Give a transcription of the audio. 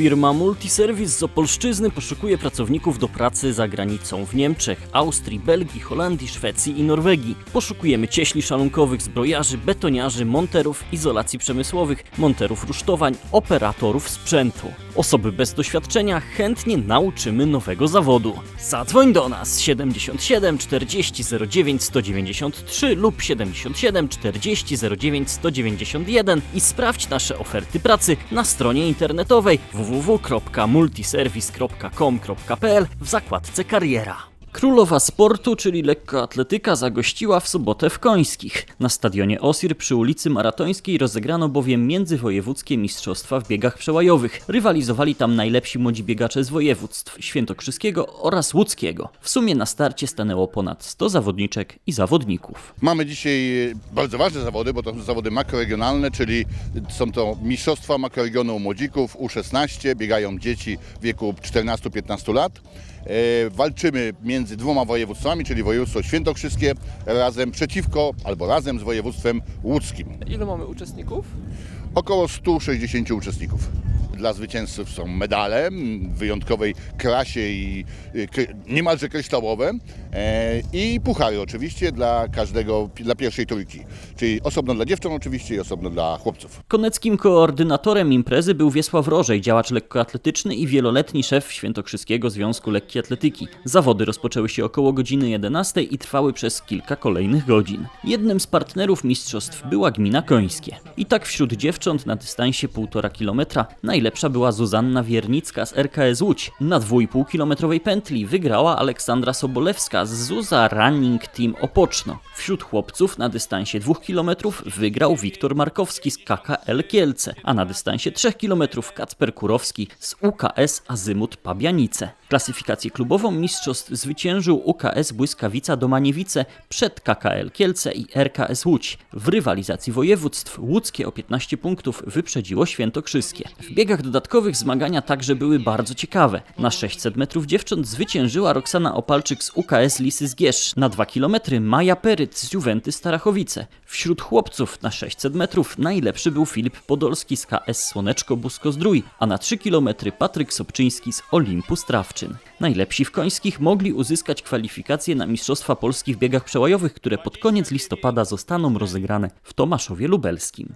Firma Multiservice z Opolszczyzny poszukuje pracowników do pracy za granicą w Niemczech, Austrii, Belgii, Holandii, Szwecji i Norwegii. Poszukujemy cieśli szalunkowych, zbrojarzy, betoniarzy, monterów izolacji przemysłowych, monterów rusztowań, operatorów sprzętu. Osoby bez doświadczenia chętnie nauczymy nowego zawodu. Zadzwoń do nas 77 40 09 193 lub 77 40 09 191 i sprawdź nasze oferty pracy na stronie internetowej www.multiservice.com.pl w zakładce kariera. Królowa sportu, czyli lekkoatletyka, zagościła w sobotę w Końskich. Na stadionie Osir przy ulicy Maratońskiej rozegrano bowiem międzywojewódzkie mistrzostwa w biegach przełajowych. Rywalizowali tam najlepsi młodzi biegacze z województw świętokrzyskiego oraz łódzkiego. W sumie na starcie stanęło ponad 100 zawodniczek i zawodników. Mamy dzisiaj bardzo ważne zawody, bo to są zawody makroregionalne, czyli są to mistrzostwa makroregionu młodzików U16, biegają dzieci w wieku 14-15 lat. E, walczymy między dwoma województwami, czyli województwo świętokrzyskie razem przeciwko albo razem z województwem łódzkim. Ilu mamy uczestników? Około 160 uczestników. Dla zwycięzców są medale w wyjątkowej klasie i y, niemalże kryształowe e, i puchary oczywiście dla każdego, dla pierwszej trójki. Czyli osobno dla dziewcząt oczywiście i osobno dla chłopców. Koneckim koordynatorem imprezy był Wiesław Rożej, działacz lekkoatletyczny i wieloletni szef Świętokrzyskiego Związku Lekkiej Atletyki. Zawody rozpoczęły się około godziny 11 i trwały przez kilka kolejnych godzin. Jednym z partnerów mistrzostw była gmina Końskie. I tak wśród dziewcząt na dystansie 1,5 km najlepsza była Zuzanna Wiernicka z RKS Łódź. Na 2,5 kilometrowej pętli wygrała Aleksandra Sobolewska z Zuza Running Team Opoczno. Wśród chłopców na dystansie 2 km wygrał Wiktor Markowski z KKL Kielce, a na dystansie 3 km Kacper Kurowski z UKS Azymut Pabianice. Klasyfikację klubową mistrzostw zwyciężył UKS Błyskawica Domaniewice przed KKL Kielce i RKS Łódź. W rywalizacji województw łódzkie o 15 punktów wyprzedziło świętokrzyskie. W biegach dodatkowych zmagania także były bardzo ciekawe. Na 600 metrów dziewcząt zwyciężyła Roxana Opalczyk z UKS Lisy z Gierz. Na 2 km Maja Peryt z Juventy Starachowice. Wśród chłopców na 600 metrów najlepszy był Filip Podolski z KS Słoneczko Busko Zdrój, a na 3 km Patryk Sobczyński z Olimpu Strawczyn. Najlepsi w końskich mogli uzyskać kwalifikacje na Mistrzostwa Polski w biegach przełajowych, które pod koniec listopada zostaną rozegrane w Tomaszowie Lubelskim.